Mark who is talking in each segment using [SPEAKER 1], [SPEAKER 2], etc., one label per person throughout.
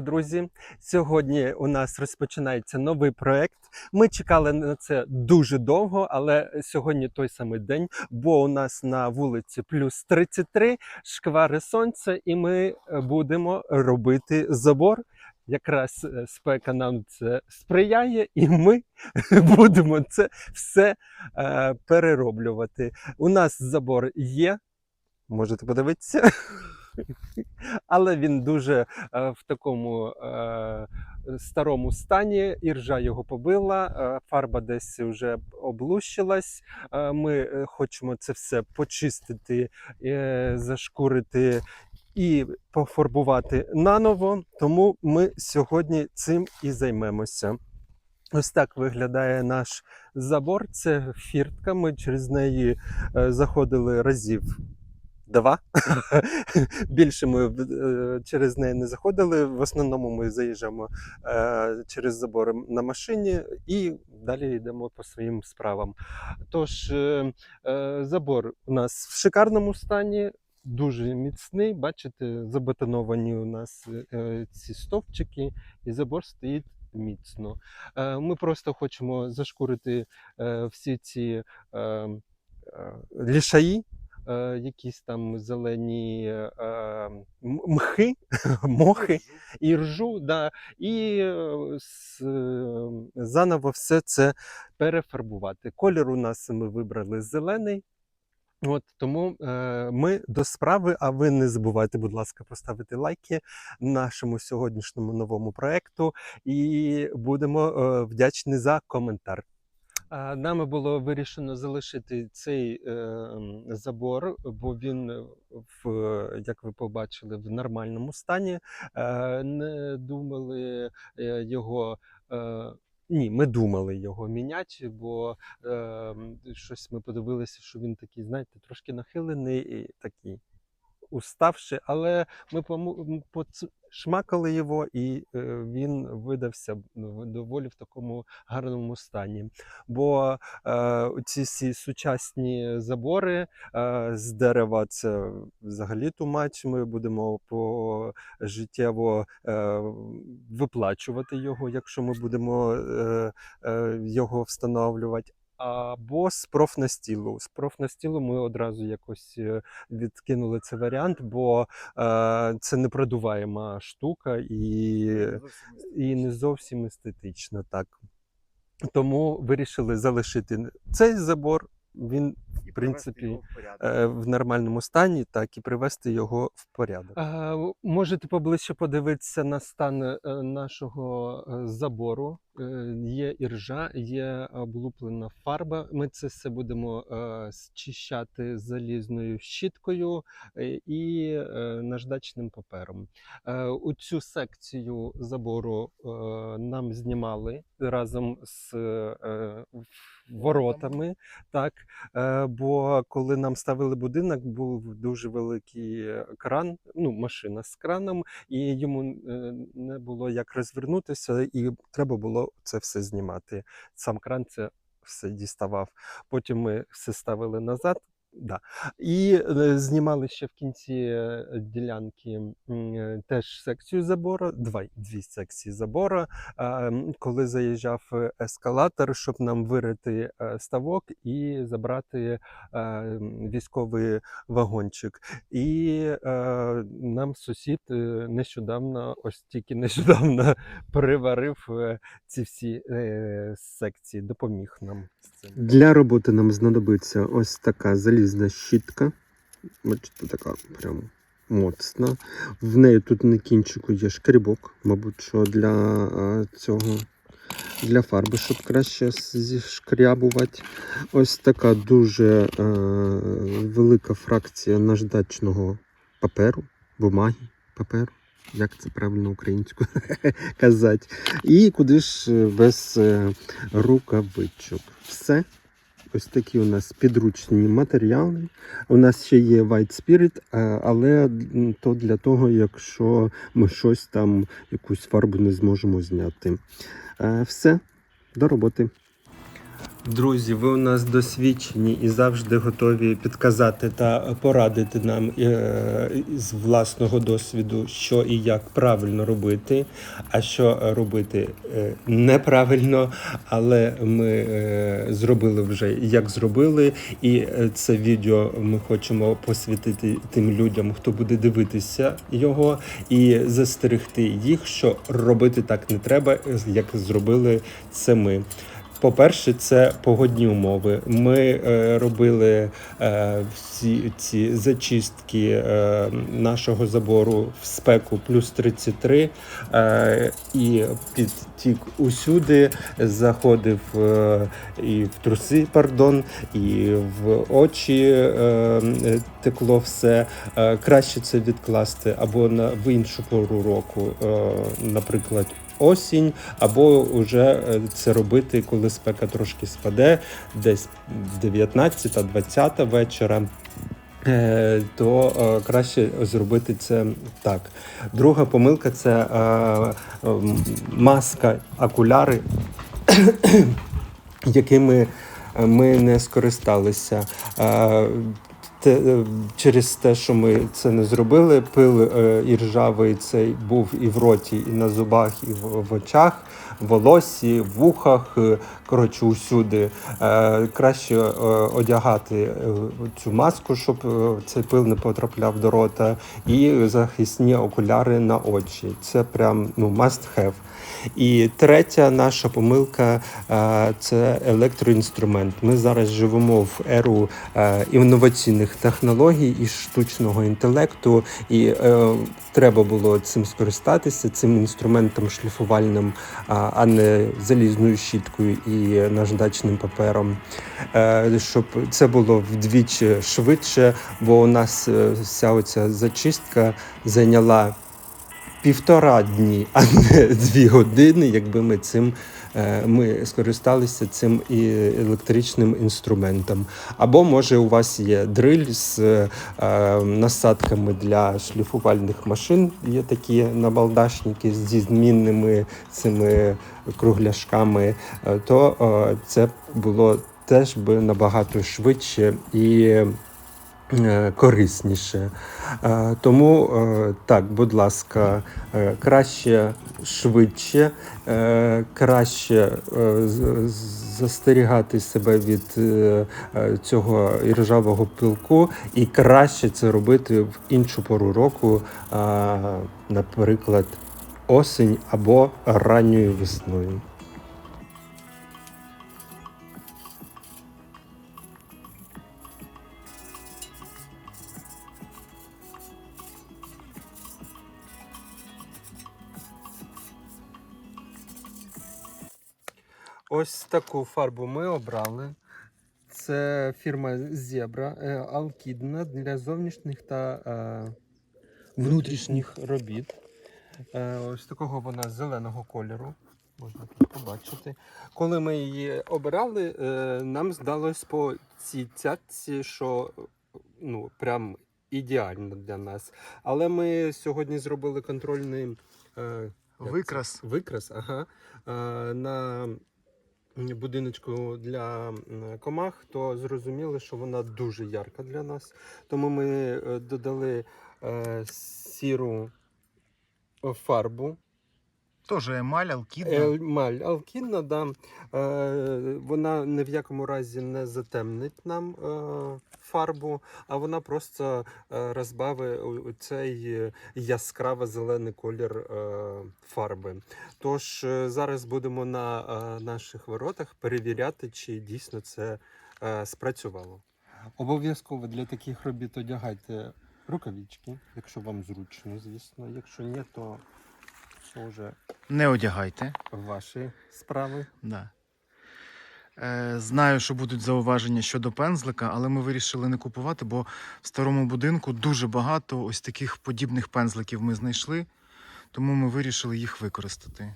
[SPEAKER 1] Друзі, сьогодні у нас розпочинається новий проект. Ми чекали на це дуже довго, але сьогодні той самий день, бо у нас на вулиці плюс 33, шквари сонця, і ми е, будемо робити забор. Якраз е, спека нам це сприяє, і ми будемо це все е, перероблювати. У нас забор є, можете подивитися. Але він дуже е, в такому е, старому стані. Іржа його побила, е, фарба десь вже облущилась. Ми хочемо це все почистити, зашкурити і пофарбувати наново. Тому ми сьогодні цим і займемося. Ось так виглядає наш забор. Це фіртка. Ми через неї заходили разів два. Більше ми е, через неї не заходили. В основному ми заїжджаємо е, через забор на машині і далі йдемо по своїм справам. Тож е, забор у нас в шикарному стані. Дуже міцний, бачите, забетоновані у нас е, ці стовпчики, і забор стоїть міцно. Е, ми просто хочемо зашкурити е, всі ці е, е, лішаї, е, якісь там зелені е, мхи, мохи і ржу, да, і с, е, заново все це перефарбувати. Колір у нас ми вибрали зелений. От тому е, ми до справи. А ви не забувайте, будь ласка, поставити лайки нашому сьогоднішньому новому проекту, і будемо е, вдячні за коментар. Нами було вирішено залишити цей е, забор, бо він е, в як ви побачили в нормальному стані. Е, не думали його. Ні, ми думали його міняти, бо е, щось ми подивилися, що він такий, знаєте, трошки нахилений і такий уставший, але ми шмакали його, і е, він видався ну, доволі в такому гарному стані. Бо е, ці всі сучасні забори е, з дерева це взагалі тумач. Ми будемо пожиттєво е, виплачувати його, якщо ми будемо його встановлювати. Або з профнастілу. З профнастілу ми одразу якось е, відкинули цей варіант, бо е, це непродуваєма штука і, і не зовсім естетично так. Тому вирішили залишити цей забор. Він принципі,
[SPEAKER 2] в
[SPEAKER 1] е, в нормальному стані, так і привести його в порядок. Можете поближче подивитися на стан е, нашого е, забору. Є іржа, є облуплена фарба. Ми це все будемо зчищати залізною щіткою і наждачним папером. У цю секцію забору нам знімали разом з воротами. Так, Е, бо коли нам ставили будинок, був дуже великий кран, ну машина з краном, і йому е, не було як розвернутися, і треба було це все знімати. Сам кран це все діставав. Потім ми все ставили назад. Да. І знімали ще в кінці е, ділянки е, теж секцію забору, два, дві секції забору, коли заїжджав е, ескалатор, щоб нам вирити е, ставок і забрати військовий вагончик. І е, нам сусід нещодавно, ось тільки нещодавно переварив е, ці всі секції, допоміг нам з цим.
[SPEAKER 3] Для роботи нам знадобиться ось така залізна щітка. Бачите, така прям моцна. В неї тут на кінчику є шкрібок, мабуть, що для цього. Для фарби, щоб краще зішкрябувати. Ось така дуже е, велика фракція наждачного паперу, бумаги, паперу. Як це правильно українською казати. І куди ж без е, рукавичок. Все. Ось такі у нас підручні матеріали. У нас ще є White Spirit, е, але то для того, якщо ми щось там, якусь фарбу не зможемо зняти. Е, Все, до роботи.
[SPEAKER 1] Друзі, ви у нас досвідчені і завжди готові підказати та порадити нам е, з власного досвіду, що і як правильно робити, а що робити е, неправильно. Але ми е, зробили вже як зробили, і це відео ми хочемо посвятити тим людям, хто буде дивитися його, і застерегти їх, що робити так не треба, як зробили це ми. По-перше, це погодні умови. Ми е, робили е, всі ці зачистки е, нашого забору в спеку плюс 33 е, і підтік усюди, заходив е, і в труси, пардон, і в очі е, текло все. Е, краще це відкласти або на в іншу пору року, е, наприклад, осінь, або вже е, це робити, коли спека трошки спаде, десь 19-20 вечора. То краще зробити це так. Друга помилка це маска, окуляри, якими ми не скористалися. Те, е, через те, що ми це не зробили, пил е, і ржавий цей був і в роті, і на зубах, і в, в очах, волосі, вухах, е, коротше, усюди. Е, краще е, одягати цю маску, щоб цей пил не потрапляв до рота, і захисні окуляри на очі. Це прям ну, must have. І третя наша помилка це електроінструмент. Ми зараз живемо в еру інноваційних технологій і штучного інтелекту, і треба було цим скористатися, цим інструментом шліфувальним, а, не залізною щіткою і наждачним папером. Е, щоб це було вдвічі швидше, бо у нас е, вся оця зачистка зайняла півтора дні, а не дві години, якби ми цим ми скористалися цим електричним інструментом. Або може у вас є дриль з е, насадками для шліфувальних машин. Є такі набалдашники зі змінними цими кругляшками, е, то е, це було теж би набагато швидше і е, корисніше. Е, Тому е, так, будь ласка, е, краще швидше, е, краще е, застерігати себе від е, е, цього іржавого пилку, і краще це робити в іншу пору року, е, наприклад, осінь або ранньою весною. Ось таку фарбу ми обрали. Це фірма Зебра Алкідна для зовнішніх та е, внутрішніх робіт. Е, ось такого вона зеленого кольору. Можна тут побачити. Коли ми її обирали, е, нам здалось по цій цятці, що ну, прям ідеально для нас. Але ми сьогодні зробили контрольний е?
[SPEAKER 2] Викрас.
[SPEAKER 1] Викрас, ага. Е, на будиночку для комах, то зрозуміли, що вона дуже ярка для нас. Тому ми е, додали е, сіру фарбу.
[SPEAKER 2] Теж емаль, алкідна.
[SPEAKER 1] Емаль алкінна, да. Е, вона ні в якому разі не затемнить нам е, фарбу, а вона просто е, розбавить цей яскраво зелений колір е, фарби. Тож е, зараз будемо на е, наших воротах перевіряти, чи дійсно це е, спрацювало. Обов'язково для таких робіт одягайте рукавички, якщо вам зручно, звісно. Якщо ні, то це вже
[SPEAKER 2] Не одягайте.
[SPEAKER 1] ваші справи.
[SPEAKER 2] Да. Е, знаю, що будуть зауваження щодо пензлика, але ми вирішили не купувати, бо в старому будинку дуже багато ось таких подібних пензликів ми знайшли, тому ми вирішили їх використати.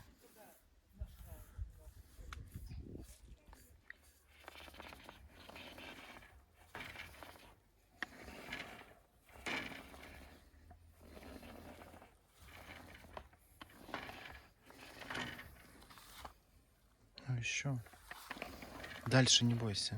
[SPEAKER 2] Що? Дальше не бойся.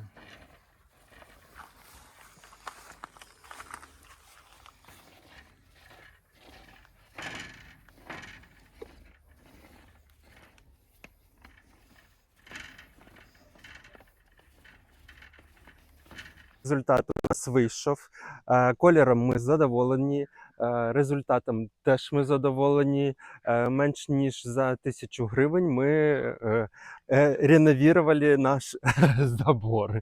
[SPEAKER 1] Результат у нас вийшов. Е, Кольором ми задоволені. е, Результатом теж ми задоволені. Е, Менш ніж за тисячу гривень ми е, наш забор.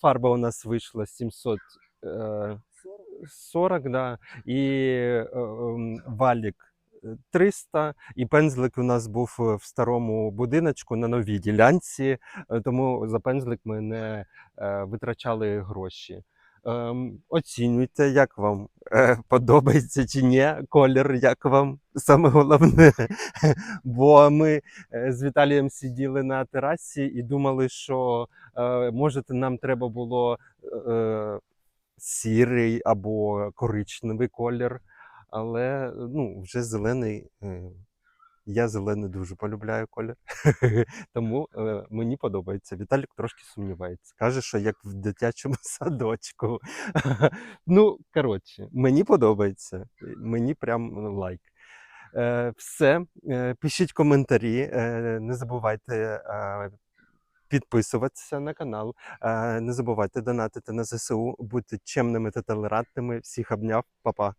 [SPEAKER 1] Фарба у нас вийшла 740, да, і ем, валік е, 300, і пензлик у нас був в старому будиночку на новій ділянці, тому за пензлик ми не витрачали гроші. Ем, оцінюйте, як вам е, подобається чи ні, колір, як вам саме головне. Бо ми е, з Віталієм сиділи на терасі і думали, що е, може нам треба було сірий або коричневий колір, але ну, вже зелений. Я зелений дуже полюбляю колір, тому е, мені подобається. Віталік трошки сумнівається. Каже, що як в дитячому садочку. ну, коротше, мені подобається. Мені прям лайк. Е, все, е, пишіть коментарі, е, не забувайте е, підписуватися на канал, е, не забувайте донатити на ЗСУ, бути чемними та толерантними. Всіх обняв, па-па.